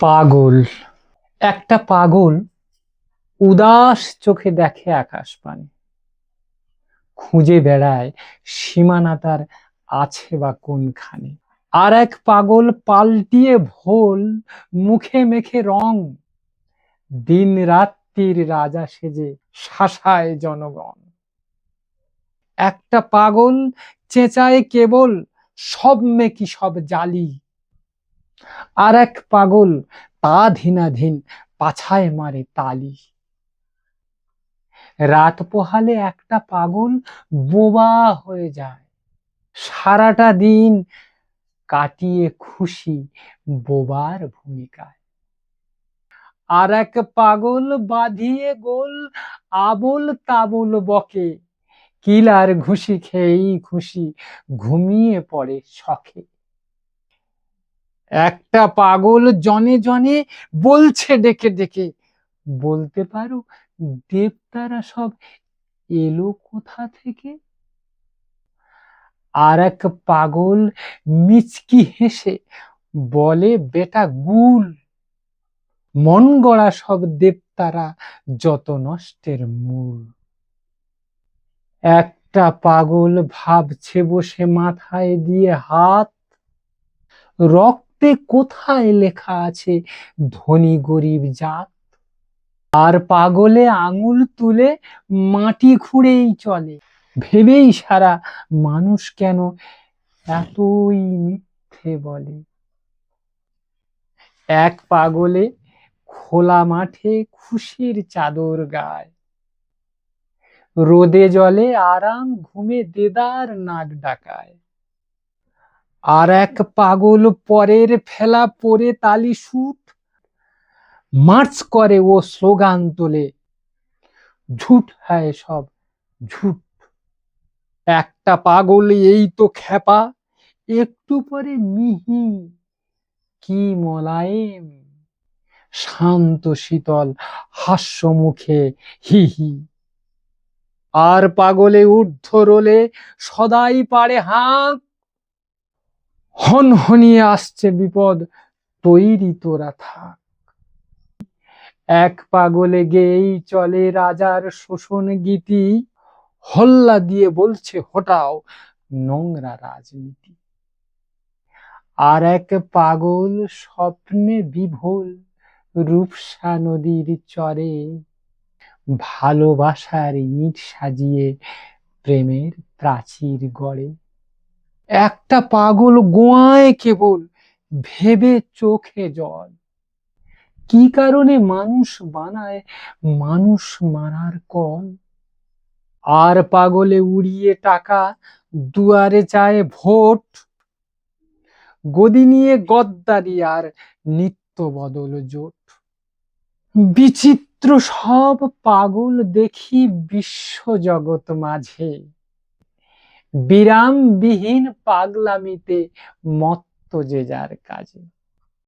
পাগল। একটা পাগল উদাস চোখে দেখে আকাশ পানে। খুঁজে বেড়ায় সীমানা তার আছে বা কোনখানে। আর এক পাগল পাল্টিয়ে ভোল, মুখে মেখে রং। দিন রাত্রির রাজা সেজে শাসায় জনগণ। একটা পাগল চেঁচায় কেবল, সব মেকি সব জালি। আর এক পাগল তা ধীনাধীন পাছায় মারে তালি। রাত পোহালে একটা পাগল বোবা হয়ে যায়। সারাটা দিন কাটিয়ে খুশি বোবার ভূমিকায়। আর এক পাগল বাঁধিয়ে গোল আবল তাবল বকে। কিলার ঘুষি খেয়েই খুশি ঘুমিয়ে পড়ে শখে। একটা পাগল জনে জনে বলছে ডেকে ডেকে। বলতে পারো দেবতারা সব এলো কোথা থেকে? আর এক পাগল মিচকি হেসে বলে, বেটা গুল, মন গড়া সব দেবতারা যত নষ্টের মূল। একটা পাগল ভাবছে বসে মাথায় দিয়ে হাত, রক্তে কোথায় লেখা আছে, ধনী গরিব জাত আর পাগলে আঙুল তুলে মাটি খুঁড়েই চলে। ভেবেই সারা মানুষ কেন এতই মিথ্যে বলে? এক পাগলে খোলা মাঠে খুশির চাদর গায়। রোদে জলে আরাম ঘুমে দেদার নাক ডাকায়। আর এক পাগল পরের ফেলা পরে তালি সুট মার্চ করে ও স্লোগান তোলে। ঝুট হ্যায় সব, ঝুট। একটা পাগল এই তো খেপা একটু পরে মিহি, কি মোলায়েম। শান্ত, শীতল হাস্য মুখে হি হি। আর পাগলে ঊর্ধ্ব রোলে সদাই পারে হাঁক হনহনিয়ে আসছে বিপদ, তৈরি তোরা থাক। এক পাগলে গেয়েই চলে রাজার শোষণ গীতি, হল্লা দিয়ে বলছে হটাও নোংরা রাজনীতি। আর এক পাগল স্বপ্নে বিভোল রূপসা নদীর চরে, ভালোবাসার ইট সাজিয়ে প্রেমের প্রাচীর গড়ে। একটা পাগল গোয়ায় কেবল ভেবে চোখে জল। কি কারণে মানুষ বানায়, মানুষ মারার কল? আর পাগলে উড়িয়ে টাকা দুয়ারে চায় ভোট। গদি নিয়ে গদ্দারি আর নিত্য বদল জোট। বিচিত্র সব পাগল দেখি বিশ্ব জগৎ মাঝে। বিরামবিহীন পাগলামিতে মত্ত যে যার কাজে।